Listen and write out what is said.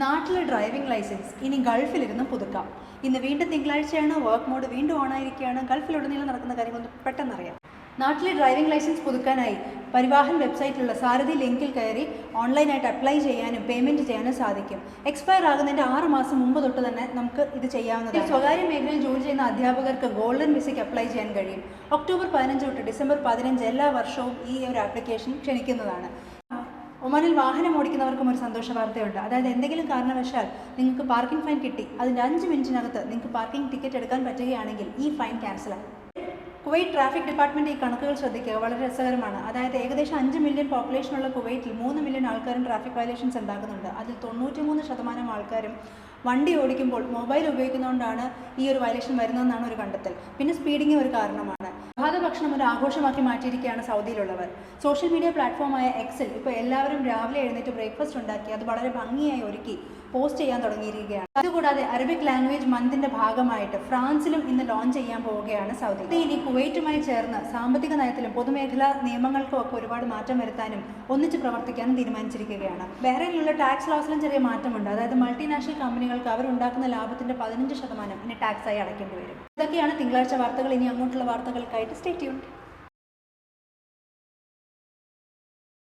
നാട്ടിലെ driving licence ഇനി ഗൾഫിലിരുന്നും പുതുക്കാം. ഇന്ന് വീണ്ടും തിങ്കളാഴ്ചയാണ് വർക്ക് മോഡ് വീണ്ടും ഓണായിരിക്കുകയാണ് ഗൾഫിലുടനീളം നടക്കുന്ന കാര്യങ്ങളൊന്ന് പെട്ടെന്നറിയാം. നാട്ടിലെ ഡ്രൈവിംഗ് ലൈസൻസ് പുതുക്കാനായി പരിവാഹൻ വെബ്സൈറ്റിലുള്ള സാരഥി ലിങ്കിൽ കയറി ഓൺലൈനായിട്ട് അപ്ലൈ ചെയ്യാനും പേയ്മെന്റ് ചെയ്യാനും സാധിക്കും. എക്സ്പയർ ആകുന്നതിന്റെ ആറ് മാസം മുമ്പ് തൊട്ട് തന്നെ നമുക്ക് ഇത് ചെയ്യാവുന്നതാണ്. സ്വകാര്യ മേഖലയിൽ ജോലി ചെയ്യുന്ന അധ്യാപകർക്ക് ഗോൾഡൻ വിസയ്ക്ക് അപ്ലൈ ചെയ്യാൻ കഴിയും. ഒക്ടോബർ പതിനഞ്ച് തൊട്ട് ഡിസംബർ പതിനഞ്ച് എല്ലാ വർഷവും ഈ ഒരു ആപ്ലിക്കേഷൻ ക്ഷണിക്കുന്നതാണ്. ഒമാനിൽ വാഹനം ഓടിക്കുന്നവർക്കും ഒരു സന്തോഷ വാർത്തയുണ്ട്. അതായത് എന്തെങ്കിലും കാരണവശാൽ നിങ്ങൾക്ക് പാർക്കിംഗ് ഫൈൻ കിട്ടി അതിന്റെ അഞ്ച് മിനിറ്റിനകത്ത് നിങ്ങൾക്ക് പാർക്കിംഗ് ടിക്കറ്റ് എടുക്കാൻ പറ്റുകയാണെങ്കിൽ ഈ ഫൈൻ ക്യാൻസലാകും കുവൈറ്റ് ട്രാഫിക് ഡിപ്പാർട്ട്മെന്റ് ഈ കണക്കുകൾ ശ്രദ്ധിക്കുക വളരെ രസകരമാണ്. അതായത് ഏകദേശം അഞ്ച് മില്യൺ പോപ്പുലേഷനുള്ള കുവൈറ്റിൽ മൂന്ന് മില്യൺ ആൾക്കാരും ട്രാഫിക് വയലേഷൻസ് ഉണ്ടാകുന്നുണ്ട് അതിൽ തൊണ്ണൂറ്റി മൂന്ന് ശതമാനം ആൾക്കാരും വണ്ടി ഓടിക്കുമ്പോൾ മൊബൈൽ ഉപയോഗിക്കുന്നതുകൊണ്ടാണ് ഈ ഒരു വയലേഷൻ വരുന്നതെന്നാണ് ഒരു കണ്ടെത്തൽ. പിന്നെ സ്പീഡിങ് ഒരു കാരണമാണ്. പ്രഭാത ഭക്ഷണം ഒരു ആഘോഷമാക്കി മാറ്റിയിരിക്കുകയാണ് സൗദിയിലുള്ളവർ. സോഷ്യൽ മീഡിയ പ്ലാറ്റ്ഫോമായ എക്സിൽ ഇപ്പോൾ എല്ലാവരും രാവിലെ എഴുന്നേറ്റ് ബ്രേക്ക്ഫാസ്റ്റ് ഉണ്ടാക്കി അത് വളരെ ഭംഗിയായി ഒരുക്കി പോസ്റ്റ് ചെയ്യാൻ തുടങ്ങിയിരിക്കുകയാണ്. അതുകൂടാതെ അറബിക് ലാംഗ്വേജ് മന്തിന്റെ ഭാഗമായിട്ട് ഫ്രാൻസിലും ഇന്ന് ലോഞ്ച് ചെയ്യാൻ പോവുകയാണ് സൗദി. ഇത് ഇനി കുവൈറ്റുമായി ചേർന്ന് സാമ്പത്തിക നയത്തിലും പൊതുമേഖലാ നിയമങ്ങൾക്കും ഒക്കെ ഒരുപാട് മാറ്റം വരുത്താനും ഒന്നിച്ച് പ്രവർത്തിക്കാനും തീരുമാനിച്ചിരിക്കുകയാണ്. ബഹ്റൈനിലുള്ള ടാക്സ് ലോസിലും ചെറിയ മാറ്റമുണ്ട്. അതായത് മൾട്ടിനാഷണൽ കമ്പനികൾക്ക് അവരുണ്ടാക്കുന്ന ലാഭത്തിന്റെ പതിനഞ്ച് ശതമാനം ഇനി ടാക്സായി അടയ്ക്കേണ്ടി വരും. ഇതൊക്കെയാണ് തിങ്കളാഴ്ച വാർത്തകൾ. ഇനി അങ്ങോട്ടുള്ള വാർത്തകൾക്കായിട്ട് സ്റ്റേ ട്യൂൺ